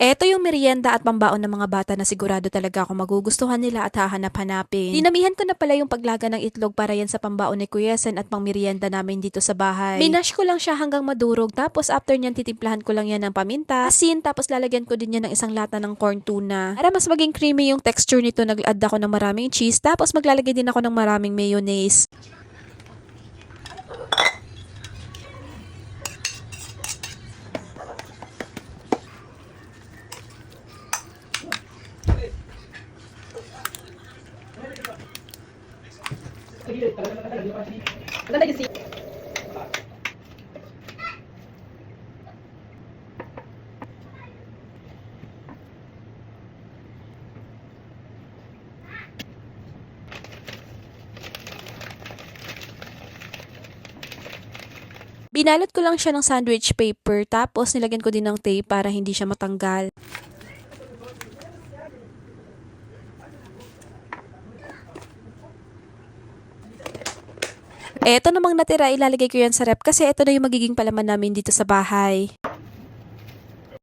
Eto yung merienda at pambaon ng mga bata na sigurado talaga ako magugustuhan nila at hahanap-hanapin. Dinamihan ko na pala yung paglaga ng itlog para yan sa pambaon ni Kuya Sen at pang merienda namin dito sa bahay. Minash ko lang siya hanggang madurog tapos after nyan titimplahan ko lang yan ng paminta, asin tapos lalagyan ko din yan ng isang lata ng corn tuna. Para mas maging creamy yung texture nito, nag-add ako ng maraming cheese tapos maglalagay din ako ng maraming mayonnaise. Binalot ko lang siya ng sandwich paper tapos nilagyan ko din ng tape para hindi siya matanggal. Eto namang natira, ilalagay ko yan sa rep kasi ito na yung magiging palaman namin dito sa bahay.